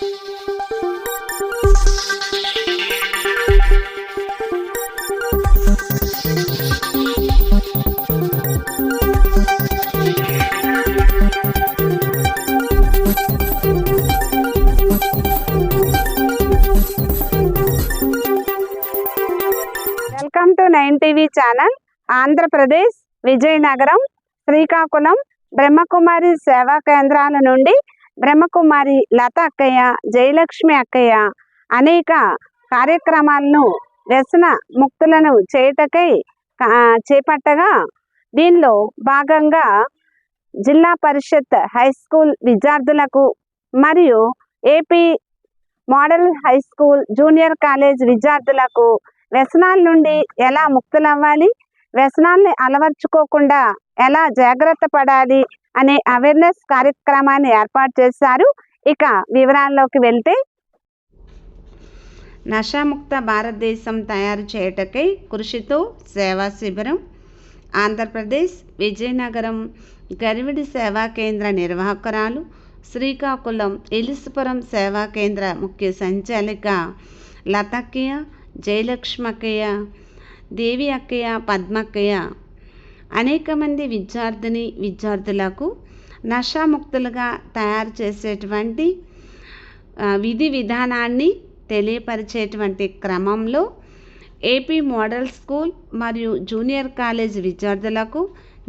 Welcome to nine TV channel Andhra Pradesh Vizianagaram Srikakulam Brahma Kumari సేవా కేంద్రాల నుండి బ్రహ్మకుమారి లత అక్కయ్య జయలక్ష్మి అక్కయ్య అనేక కార్యక్రమాలను వ్యసన ముక్తులను చేయుటకై చేపట్టగా దీనిలో భాగంగా జిల్లా పరిషత్ హై స్కూల్ విద్యార్థులకు మరియు AP model high school junior college విద్యార్థులకు వ్యసనాల నుండి ఎలా ముక్తులవ్వాలి వ్యసనాల్ని అలవర్చుకోకుండా ఎలా జాగ్రత్త పడాలి అనే అవేర్నెస్ కార్యక్రమాన్ని ఏర్పాటు చేశారు. ఇక వివరాల్లోకి వెళ్తే నషాముక్త భారతదేశం తయారు చేయటకై కృషితో సేవా శిబిరం ఆంధ్రప్రదేశ్ విజయనగరం గరివిడి సేవా కేంద్ర నిర్వాహకురాలు శ్రీకాకుళం ఎలిసిపురం సేవా కేంద్ర ముఖ్య సంచాలిక లతక్కయ్య జయలక్ష్మక్కయ్య దేవి అక్కయ్య పద్మక్కయ్య అనేక మంది విద్యార్థిని విద్యార్థులకు నషాముక్తులుగా తయారు చేసేటువంటి విధి విధానాన్ని తెలియపరిచేటువంటి క్రమంలో ఏపీ మోడల్ స్కూల్ మరియు జూనియర్ కాలేజ్ విద్యార్థులకు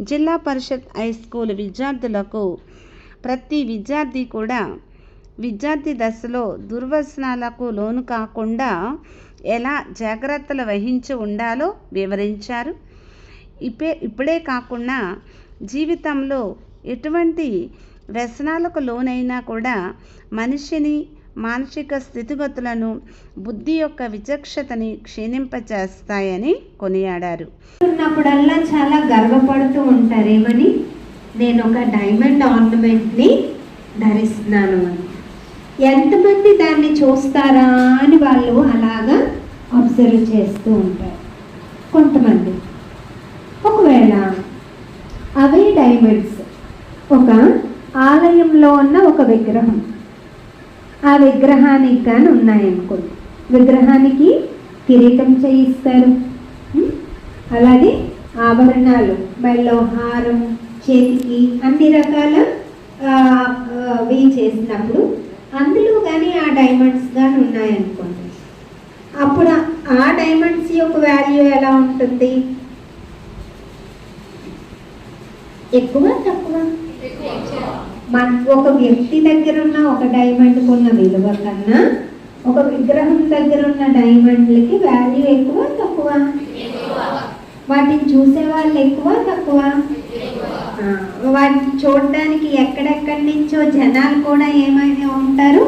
జిల్లా పరిషత్ హై స్కూల్ విద్యార్థులకు ప్రతి విద్యార్థి కూడా విద్యార్థి దశలో దుర్వ్యసనాలకు లోను కాకుండా ఎలా జాగ్రత్తలు వహించి ఉండాలో వివరించారు. ఇపే ఇప్పుడే కాకుండా జీవితంలో ఎటువంటి వ్యసనాలకు లోనైనా కూడా మనిషిని మానసిక స్థితిగతులను బుద్ధి యొక్క విచక్షతని క్షీణింపచేస్తాయని కొనియాడారు. ఉన్నప్పుడల్లా చాలా గర్వపడుతూ ఉంటారేమని నేను ఒక డైమండ్ ఆర్నమెంట్ని ధరిస్తున్నాను అని. ఎంతమంది దాన్ని చూస్తారా అని వాళ్ళు అలాగా అబ్జర్వ్ చేస్తూ ఉంటారు. కొంతమంది. ఒకవేళ అవే డైమండ్స్ ఒక ఆలయంలో ఉన్న ఒక విగ్రహం. ఆ విగ్రహానికి కానీ ఉన్నాయనుకోండి విగ్రహానికి కిరీటం చేయిస్తారు. అలాగే ఆభరణాలు మెల్లో హారం చేతికి అన్ని రకాల అవి చేసినప్పుడు అందులో కానీ ఆ డైమండ్స్ కానీ ఉన్నాయనుకోండి. అప్పుడు ఆ- ఆ డైమండ్స్ యొక్క వాల్యూ ఎలా ఉంటుంది? ఎక్కువ తక్కువ? మన ఒక వ్యక్తి దగ్గర ఉన్న ఒక డైమండ్ ఉన్న విలువ కన్నా ఒక విగ్రహం దగ్గర ఉన్న డైమండ్లకి వాల్యూ ఎక్కువ తక్కువ? వాటిని చూసే వాళ్ళు ఎక్కువ తక్కువ? వాటిని చూడడానికి ఎక్కడెక్కడి నుంచో జనాలు కూడా ఏమైనా ఉంటారు?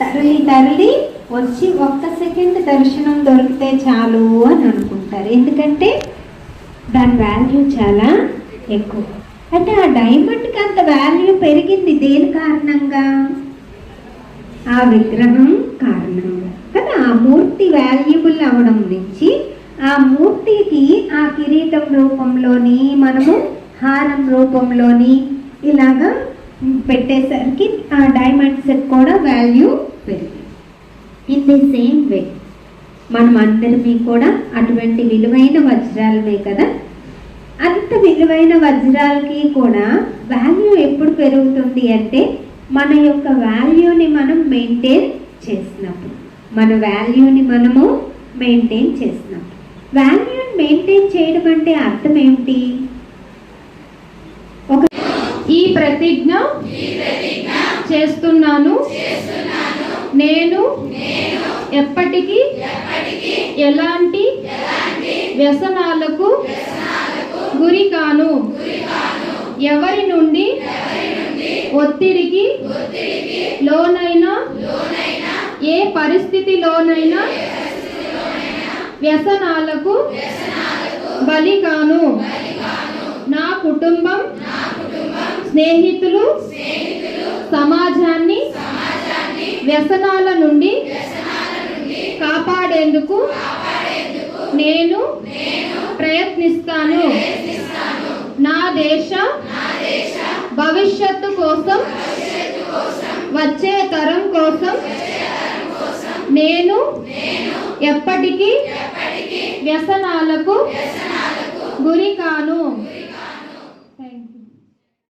తరలి తరలి వచ్చి ఒక్క సెకండ్ దర్శనం దొరికితే చాలు అని అనుకుంటారు. ఎందుకంటే దాని వాల్యూ చాలా ఎక్కువ. అంటే ఆ డైమండ్కి అంత వాల్యూ పెరిగింది దేని కారణంగా? ఆ విగ్రహం కారణంగా కదా ఆ మూర్తి వాల్యుబుల్ అవడం నుంచి ఆ మూర్తికి ఆ కిరీటం రూపంలోని మనము హారం రూపంలోని ఇలాగా పెట్టేసరికి ఆ డైమండ్స్ కూడా వాల్యూ పెరిగింది. In the same way. మనం అందరినీ కూడా అటువంటి విలువైన వజ్రాలమే కదా అంత విలువైన వజ్రాలకి కూడా వాల్యూ ఎప్పుడు పెరుగుతుంది అంటే మన యొక్క వాల్యూని మనం మెయింటైన్ చేసినప్పుడు. మన వాల్యూని మనము మెయింటైన్ చేసినప్పుడు. వాల్యూని మెయింటైన్ చేయడం అంటే అర్థం ఏమిటి ఒక ఈ ప్రతిజ్ఞ చేస్తున్నాను. నేను ఎప్పటికీ ఎలాంటి వ్యసనాలకు ఎవరి నుండి? ఒత్తిడికి లోనైనా? ఏ పరిస్థితిలోనైనా? వ్యసనాలకు బలి కాను నా కుటుంబం స్నేహితులు సమాజాన్ని వ్యసనాల నుండి కాపాడేందుకు నేను ప్రయత్నిస్తాను. నా దేశ భవిష్యత్తు కోసం వచ్చే తరం కోసం నేను ఎప్పటికీ వ్యసనాలకు గురి కాను